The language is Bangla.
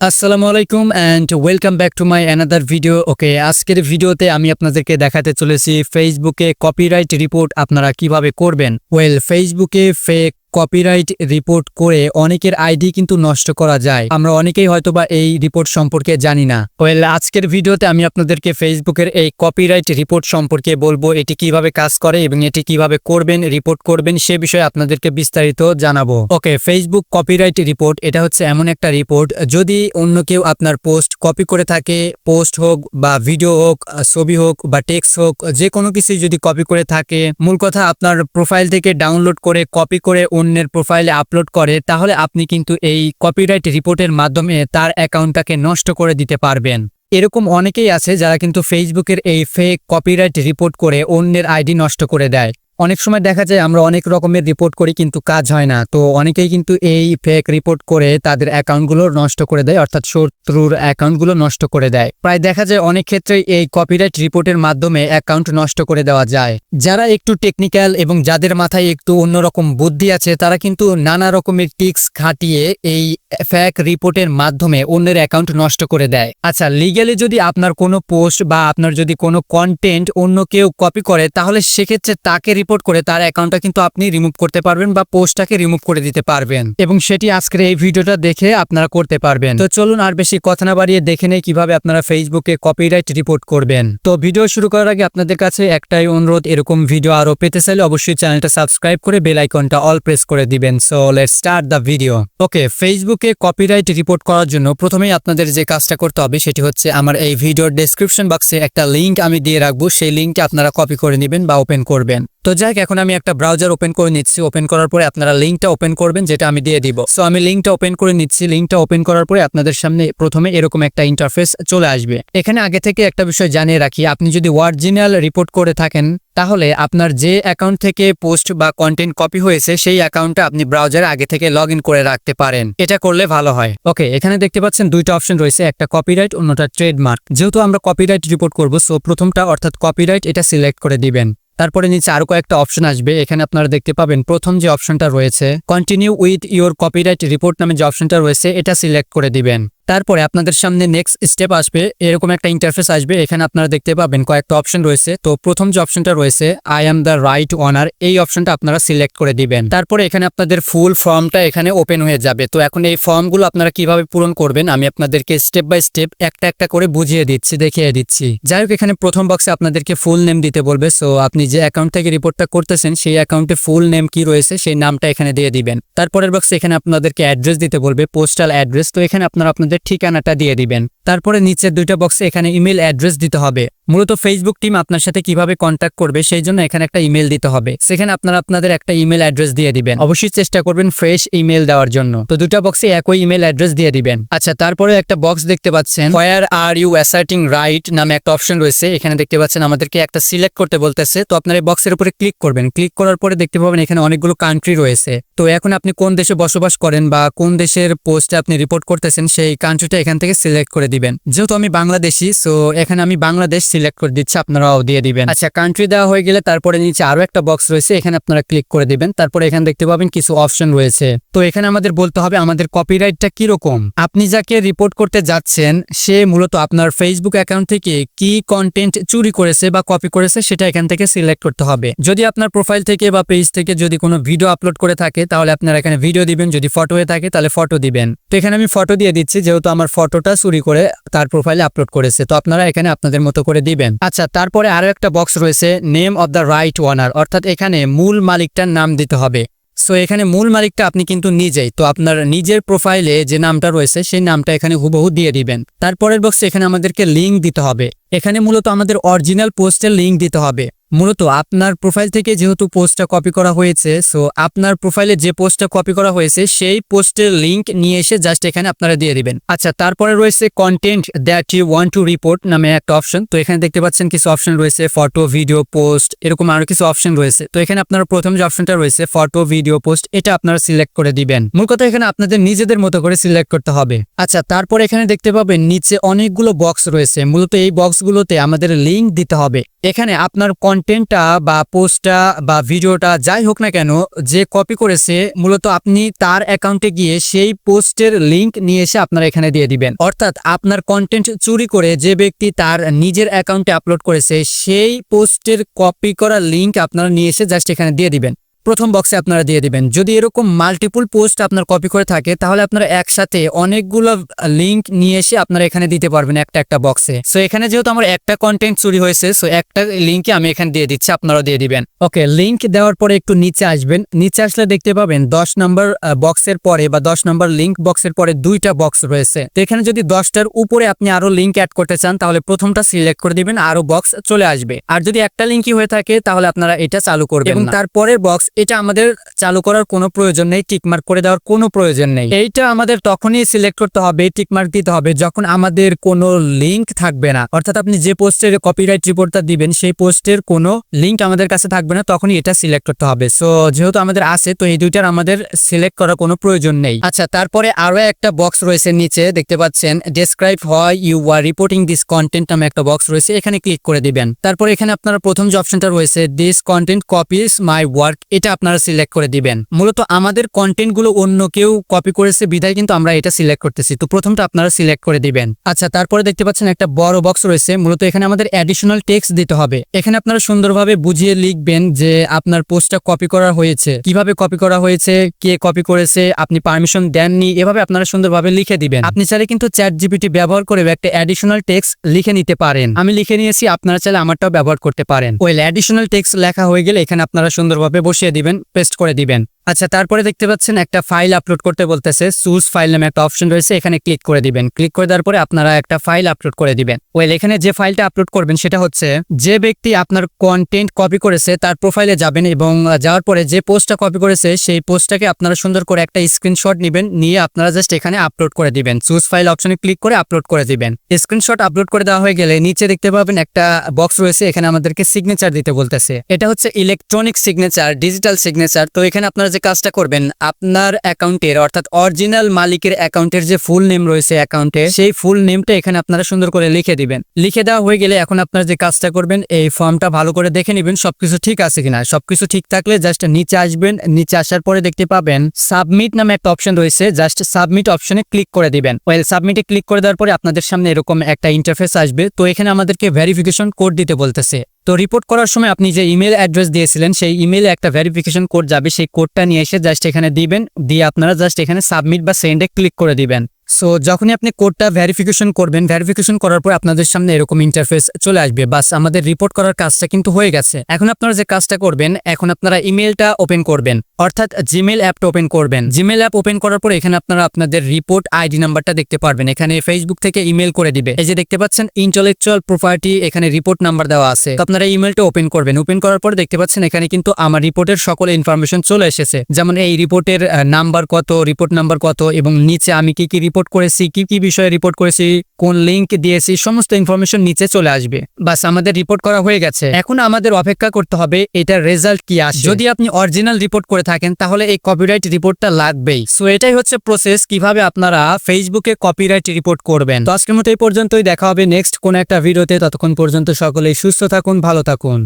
আসসালামু আলাইকুম and welcome back to my another video okay আজকের ভিডিওতে আমি আপনাদেরকে দেখাতে চলেছি ফেসবুকে কপিরাইট রিপোর্ট আপনারা কীভাবে করবেন? ওয়েল ফেসবুকে ফেক কপিরাইট রিপোর্ট করে অনেকের আইডি কিন্তু নষ্ট করা যায়। আমরা অনেকেই হয়তোবা এই রিপোর্ট সম্পর্কে জানি না। ওয়েল আজকের ভিডিওতে আমি আপনাদেরকে ফেসবুকের এই কপিরাইট রিপোর্ট সম্পর্কে বলব, এটি কীভাবে কাজ করে এবং এটি কীভাবে করবেন রিপোর্ট করবেন, সে বিষয়ে আপনাদেরকে বিস্তারিত জানাব। ওকে ফেসবুক কপিরাইট রিপোর্ট এটা হচ্ছে এমন একটা রিপোর্ট যদি অন্য কেউ আপনার পোস্ট কপি করে থাকে পোস্ট হোক বা ভিডিও হোক, ছবি হোক বা টেক্সট হোক, যে কোনো কিছুই যদি কপি করে থাকে, মূল কথা আপনার প্রোফাইল থেকে ডাউনলোড করে কপি করে অন্যের প্রোফাইলে আপলোড করে, তাহলে আপনি কিন্তু এই কপিরাইট রিপোর্টের মাধ্যমে তার অ্যাকাউন্টটাকে নষ্ট করে দিতে পারবেন। এরকম অনেকেই আছে যারা কিন্তু ফেসবুকের এই ফেক কপিরাইট রিপোর্ট করে অন্যের আইডি নষ্ট করে দেয়। অনেক সময় দেখা যায় আমরা অনেক রকমের রিপোর্ট করি কিন্তু কাজ হয় না। তো অনেকেই কিন্তু এই ফেক রিপোর্ট করে তাদের অ্যাকাউন্টগুলো নষ্ট করে দেয়, অর্থাৎ শত্রুর অ্যাকাউন্টগুলো নষ্ট করে দেয়। প্রায় দেখা যায় অনেক ক্ষেত্রে এই কপিরাইট রিপোর্টের মাধ্যমে অ্যাকাউন্ট নষ্ট করে দেওয়া যায়। যারা একটু টেকনিক্যাল এবং যাদের মাথায় একটু অন্যরকম বুদ্ধি আছে, তারা কিন্তু নানা রকমের টিক্স খাটিয়ে এই ফ্যাক রিপোর্টের মাধ্যমে অন্যের অ্যাকাউন্ট নষ্ট করে দেয়। আচ্ছা লিগ্যালি যদি আপনার কোনো পোস্ট বা আপনার যদি কোনো কন্টেন্ট অন্য কেউ কপি করে, তাহলে সেক্ষেত্রে তাকে রিপোর্ট করে তার অ্যাকাউন্টটা কিন্তু আপনি রিমুভ করতে পারবেন বা পোস্টটাকে রিমুভ করে দিতে পারবেন। এবং সেটি আজকের এই ভিডিওটা দেখে আপনারা করতে পারবেন। তো চলুন আর বেশি কথা না বাড়িয়ে দেখে নেই কীভাবে আপনারা ফেসবুকে কপিরাইট রিপোর্ট করবেন। তো ভিডিও শুরু করার আগে আপনাদের কাছে একটাই অনুরোধ, এরকম ভিডিও আরও পেতে চাইলে অবশ্যই চ্যানেলটা সাবস্ক্রাইব করে বেল আইকনটা অল প্রেস করে দিবেন। So let's start the video okay ফেসবুকে কপিরাইট রিপোর্ট করার জন্য প্রথমেই আপনাদের যে কাজটা করতে হবে সেটি হচ্ছে আমার এই ভিডিওর ডেসক্রিপশন বক্সে একটা লিঙ্ক আমি দিয়ে রাখব। সেই লিংকটা আপনারা কপি করে নেবেন বা ওপেন করবেন। তো যাই এখন আমি একটা ব্রাউজার ওপেন করে নিচ্ছি। ওপেন করার পরে আপনারা লিঙ্কটা ওপেন করবেন, যেটা আমি দিয়ে দিব। সো আমি লিঙ্কটা ওপেন করে নিচ্ছি। লিঙ্কটা ওপেন করার পরে আপনাদের সামনে প্রথমে এরকম একটা ইন্টারফেস চলে আসবে। এখানে আগে থেকে একটা বিষয় জানিয়ে রাখি, আপনি যদি অরিজিনাল রিপোর্ট করে থাকেন, তাহলে আপনার যে অ্যাকাউন্ট থেকে পোস্ট বা কন্টেন্ট কপি হয়েছে, সেই অ্যাকাউন্টটা আপনি ব্রাউজারে আগে থেকে লগ করে রাখতে পারেন। এটা করলে ভালো হয়। ওকে এখানে দেখতে পাচ্ছেন দুইটা অপশন রয়েছে, একটা কপিরাইট অন্যটা ট্রেডমার্ক যেহেতু আমরা কপিরাইট রিপোর্ট করব সো প্রথমটা অর্থাৎ কপিরাইট এটা সিলেক্ট করে দিবেন। তারপরে নিচে আরও কয়েকটা অপশন আসবে। এখানে আপনারা দেখতে পাবেন প্রথম যে অপশনটা রয়েছে continue with your copyright report নামে যে অপশনটা রয়েছে, এটা সিলেক্ট করে দিবেন। তারপরে আপনাদের সামনে নেক্সট স্টেপ আসবে, এরকম একটা ইন্টারফেস আসবে, এখানে আপনারা দেখতে পাবেন কয়েকটা অপশন রয়েছে। তো প্রথম যে অপশনটা রয়েছে I am the right owner এই অপশনটা আপনারা সিলেক্ট করে দিবেন। তারপরে এখানে আপনাদের ফুল ফর্মটা এখানে ওপেন হয়ে যাবে। তো এখন এই ফর্মগুলো আপনারা কীভাবে পূরণ করবেন, আমি আপনাদেরকে স্টেপ বাই স্টেপ একটা একটা করে বুঝিয়ে দিচ্ছি, দেখিয়ে দিচ্ছি। যাই হোক, এখানে প্রথম বক্সে আপনাদেরকে ফুল নেম দিতে বলবে। সো আপনি যে অ্যাকাউন্ট থেকে রিপোর্টটা করতেছেন, সেই অ্যাকাউন্টে ফুল নেম কি রয়েছে, সেই নামটা এখানে দিয়ে দিবেন। তারপরের বক্সে এখানে আপনাদেরকে অ্যাড্রেস দিতে বলবে পোস্টাল অ্যাড্রেস তো এখানে আপনারা আপনাদের ঠিকানাটা দিয়ে দিবেন। তারপরে নিচের দুইটা বক্সে এখানে ইমেল অ্যাড্রেস দিতে হবে। মূলত ফেসবুক টিম আপনার সাথে কীভাবে কন্ট্যাক্ট করবে সেই জন্য এখানে একটা ইমেল দিতে হবে। সেখানে আপনারা আপনাদের একটা ইমেল অ্যাড্রেস দিয়ে দিবেন। অবশ্যই চেষ্টা করবেন ফ্রেশ ইমেল দেওয়ার জন্য। তো দুটা বক্সে একই ইমেল অ্যাড্রেস দিয়ে দিবেন। আচ্ছা তারপরে একটা বক্স দেখতে পাচ্ছেন। Where are you asserting right নামে একটা অপশন রয়েছে। এখানে দেখতে পাচ্ছেন আমাদেরকে একটা সিলেক্ট করতে বলতেছে। তো আপনার এই বক্সের উপরে ক্লিক করবেন। ক্লিক করার পরে দেখতে পাবেন এখানে অনেকগুলো কান্ট্রি রয়েছে। তো এখন আপনি কোন দেশে বসবাস করেন বা কোন দেশের পোস্টে আপনি রিপোর্ট করতেছেন, সেই কান্ট্রিটা এখান থেকে সিলেক্ট করে দিবেন। যেহেতু আমি বাংলাদেশি সো এখানে আমি বাংলাদেশ সিলেক্ট করে দিচ্ছি, আপনারাও দিয়ে দিবেন। আচ্ছা কান্ট্রি দেওয়া হয়ে গেলে তারপরে নিচে আরও একটা বক্স রয়েছে, এখানে আপনারা ক্লিক করে দিবেন। তারপরে এখানে দেখতে পাবেন কিছু অপশন রয়েছে। তো এখানে আমাদের বলতে হবে আমাদের কপিরাইটটা কীরকম? আপনি যাকে রিপোর্ট করতে যাচ্ছেন, সে মূলত আপনার ফেসবুক অ্যাকাউন্ট থেকে কি কন্টেন্ট চুরি করেছে বা কপি করেছে, সেটা এখান থেকে সিলেক্ট করতে হবে। যদি আপনার প্রোফাইল থেকে বা পেজ থেকে যদি কোনো ভিডিও আপলোড করে থাকে, তাহলে আপনারা এখানে ভিডিও দিবেন। যদি ফটো হয়ে থাকে, তাহলে ফটো দিবেন। তো এখানে আমি ফটো দিয়ে দিচ্ছি, যেহেতু আমার ফটোটা চুরি করে তার প্রোফাইলে আপলোড করেছে। তো আপনারা এখানে আপনাদের মতো করে দিবেন। আচ্ছা তারপরে আরও একটা বক্স রয়েছে name of the right owner অর্থাৎ এখানে মূল মালিকটার নাম দিতে হবে। সো এখানে মূল মালিকটা আপনি কিন্তু নিজেই। তো আপনার নিজের প্রোফাইলে যে নামটা রয়েছে, সেই নামটা এখানে হুবহু দিয়ে দিবেন। তারপরের বক্সে এখানে আমাদেরকে লিঙ্ক দিতে হবে। এখানে মূলত আমাদের অরিজিনাল পোস্টের লিঙ্ক দিতে হবে। মূলত আপনার প্রোফাইল থেকে যেহেতু পোস্টটা কপি করা হয়েছে সো আপনার প্রোফাইলে যে পোস্টটা কপি করা হয়েছে, সেই পোস্টের লিঙ্ক নিয়ে এসে জাস্ট এখানে আপনারা দিয়ে দিবেন। আচ্ছা তারপরে রয়েছে content that you want to report নামে একটা অপশন তো এখানে দেখতে পাচ্ছেন কিছু অপশন রয়েছে ফটো ভিডিও পোস্ট এরকম আরও কিছু অপশন রয়েছে। তো এখানে আপনার প্রথম যে অপশনটা রয়েছে ফটো ভিডিও পোস্ট এটা আপনারা সিলেক্ট করে দিবেন। মূল কথা এখানে আপনাদের নিজেদের মতো করে সিলেক্ট করতে হবে। আচ্ছা তারপর এখানে দেখতে পাবেন, নিচে অনেকগুলো বক্স রয়েছে। মূলত এই বক্স বক্সগুলোতে আমাদের লিংক দিতে হবে। এখানে আপনার কন্টেন্টটা বা পোস্টটা বা ভিডিওটা যাই হোক না কেন, যে কপি করেছে, মূলত আপনি তার অ্যাকাউন্টে গিয়ে সেই পোস্টের লিংক নিয়ে এসে আপনারা এখানে দিয়ে দিবেন। অর্থাৎ আপনার কন্টেন্ট চুরি করে যে ব্যক্তি তার নিজের অ্যাকাউন্টে আপলোড করেছে, সেই পোস্টের কপি করা লিংক আপনারা নিয়ে এসে জাস্ট এখানে দিয়ে দিবেন। প্রথম বক্সে আপনারা দিয়ে দিবেন। যদি এরকম মাল্টিপল পোস্ট আপনার কপি করে থাকে তাহলে আপনারা একসাথে অনেকগুলো লিংক নিয়ে এসে আপনারা এখানে দিতে পারবেন একটা একটা বক্সে সো এখানে যেহেতু আমার একটা কন্টেন্ট চুরি হয়েছে সো একটা লিঙ্কে আমি এখানে দিয়ে দিচ্ছি আপনারাও দিয়ে দিবেন। ওকে লিংক দেওয়ার পরে একটু নিচে আসবেন। নিচে আসলে দেখতে পাবেন দশ নম্বর বক্সের পরে বা দশ নম্বর লিংক বক্সের পরে দুইটা বক্স রয়েছে। তো এখানে যদি দশটার উপরে আপনি আরও লিঙ্ক অ্যাড করতে চান তাহলে প্রথমটা সিলেক্ট করে দিবেন আরও বক্স চলে আসবে। আর যদি একটা লিঙ্কই হয়ে থাকে তাহলে আপনারা এটা চালু করবেন এবং তারপরের বক্স এটা আমাদের চালু করার কোনো প্রয়োজন নেই টিকমার্ক করে দেওয়ার কোনো প্রয়োজন নেই। এইটা আমাদের তখনই সিলেক্ট করতে হবে টিকমার্ক দিতে হবে, যখন আমাদের কোনো লিংক থাকবে না। অর্থাৎ আপনি যে পোস্টের কপিরাইট রিপোর্টটা দিবেন, সেই পোস্টের কোনো লিংক আমাদের কাছে থাকবে না, তখনই এটা সিলেক্ট করতে হবে। সো যেহেতু আমাদের আছে, তো এই দুইটার আমাদের সিলেক্ট করার কোনো প্রয়োজন নেই। আচ্ছা তারপরে আরও একটা বক্স রয়েছে নিচে, দেখতে পাচ্ছেন describe how you are reporting this content নামে একটা বক্স রয়েছে, এখানে ক্লিক করে দিবেন। তারপর এখানে আপনার প্রথম যে অপশনটা রয়েছে this content copies my work এটা আপনারা সিলেক্ট করে দিবেন। মূলত আমাদের কন্টেন্টগুলো অন্য কেউ কপি করেছে, বিধায় কিন্তু আমরা এটা সিলেক্ট করতেছি। তো প্রথমটা আপনারা সিলেক্ট করে দিবেন। আচ্ছা তারপরে দেখতে পাচ্ছেন একটা বড় বক্স রয়েছে। মূলত এখানে আমাদের অ্যাডিশনাল টেক্সট দিতে হবে। এখানে আপনারা সুন্দরভাবে বুঝিয়ে লিখবেন যে আপনার পোস্টটা কপি করা হয়েছে। কীভাবে কপি করা হয়েছে? কে কপি করেছে? আপনি পারমিশন দেননি? এভাবে আপনারা সুন্দরভাবে লিখে দিবেন। আপনি চাইলে কিন্তু চ্যাট জিপিটি ব্যবহার করে একটা অ্যাডিশনাল টেক্সট লিখে নিতে পারেন। আমি লিখে নিয়েছি, আপনারা চাইলে আমারটাও ব্যবহার করতে পারেন। ওই অ্যাডিশনাল টেক্সট লেখা হয়ে গেলে এখানে আপনারা সুন্দরভাবে বসিয়ে দিবেন পেস্ট করে দিবেন। আচ্ছা তারপরে দেখতে পাচ্ছেন একটা ফাইল আপলোড করতে বলতেছে সুজ ফাইল নামে একটা অপশন রয়েছে, এখানে ক্লিক করে দিবেন। ক্লিক করে দেওয়ার পরে আপনারা একটা ফাইল আপলোড করে দিবেন। ওয়েল এখানে যে ফাইলটা আপলোড করবেন সেটা হচ্ছে, যে ব্যক্তি আপনার কন্টেন্ট কপি করেছে, তার প্রোফাইলে যাবেন এবং যাওয়ার পরে যে পোস্টটা কপি করেছে, সেই পোস্টটাকে আপনারা সুন্দর করে একটা স্ক্রিনশট নেবেন, নিয়ে আপনারা জাস্ট এখানে আপলোড করে দিবেন। চুজ ফাইল অপশনে ক্লিক করে আপলোড করে দিবেন। স্ক্রিনশট আপলোড করে দেওয়া হয়ে গেলে নিচে দেখতে পাবেন একটা বক্স রয়েছে, এখানে আমাদেরকে সিগনেচার দিতে বলতেছে। এটা হচ্ছে ইলেকট্রনিক সিগনেচার ডিজিটাল সিগনেচার তো এখানে আপনারা যে কাজটা করবেন, আপনার অ্যাকাউন্টের, অর্থাৎ অরিজিনাল মালিকের অ্যাকাউন্টের যে ফুল নেম রয়েছে অ্যাকাউন্টে, সেই ফুল নেমটা এখানে আপনারা সুন্দর করে লিখে দিবেন। লিখে দেওয়া হয়ে গেলে এখন আপনারা যে কাজটা করবেন, এই ফর্মটা ভালো করে দেখে নেবেন সবকিছু ঠিক আছে কিনা। সবকিছু ঠিক থাকলে জাস্ট নিচে আসবেন, নিচে আসার পরে দেখতে পাবেন সাবমিট নামে একটা অপশন রয়েছে, জাস্ট সাবমিট অপশনে ক্লিক করে দিবেন। ওয়েল সাবমিটে ক্লিক করে দেওয়ার পরে আপনাদের সামনে এরকম একটা ইন্টারফেস আসবে। তো এখানে আমাদেরকে ভেরিফিকেশন কোড দিতে বলতেছে। তো রিপোর্ট করার সময় আপনি যে ইমেল অ্যাড্রেস দিয়েছিলেন, সেই ইমেলে একটা ভেরিফিকেশন কোড যাবে। সেই কোডটা নিয়ে এসে জাস্ট এখানে দিবেন। দিয়ে আপনারা জাস্ট এখানে সাবমিট বা সেন্ডে ক্লিক করে দিবেন। সো যখনই আপনি কোডটা ভেরিফিকেশন করবেন ভেরিফিকেশন করার পর আপনাদের সামনে এরকম ইন্টারফেস চলে আসবে। বাস, আমাদের রিপোর্ট করার কাজটা কিন্তু হয়ে গেছে। এখন আপনারা যে কাজটা করবেন, এখন আপনারা ইমেলটা ওপেন করবেন। অর্থাৎ জিমেল অ্যাপটা ওপেন করবেন। জিমেল অ্যাপ ওপেন করার পর এখানে আপনারা আপনাদের রিপোর্ট আইডি নাম্বারটা দেখতে পারবেন। এখানে ফেসবুক থেকে ইমেল করে দিবে। এই যে দেখতে পাচ্ছেন ইন্টেলেকচুয়াল প্রপার্টি এখানে রিপোর্ট নাম্বার দেওয়া আছে। আপনারা ইমেলটা ওপেন করবেন। ওপেন করার পর দেখতে পাচ্ছেন, এখানে কিন্তু আমার রিপোর্টের সকল ইনফরমেশন চলে এসেছে। যেমন এই রিপোর্টের নাম্বার কত রিপোর্ট নাম্বার কত এবং নিচে আমি কি কি রিপোর্ট করেছি, কি কি বিষয়ে রিপোর্ট করেছি, কোন লিংক দিয়েছি, সমস্ত ইনফরমেশন নিচে চলে আসবে। বাস আমাদের রিপোর্ট করা হয়ে গেছে। এখন আমাদের অপেক্ষা করতে হবে এটার রেজাল্ট কি আসে যদি আপনি অরিজিনাল রিপোর্ট করে থাকেন, তাহলে এই কপিরাইট রিপোর্টটা লাগবেই। সো এটাই হচ্ছে প্রসেস কীভাবে আপনারা ফেসবুকে কপিরাইট রিপোর্ট করবেন। তো আজকের মতো এই পর্যন্তই। দেখা হবে নেক্সট কোন একটা ভিডিওতে ততক্ষণ পর্যন্ত সকলেই সুস্থ থাকুন, ভালো থাকুন।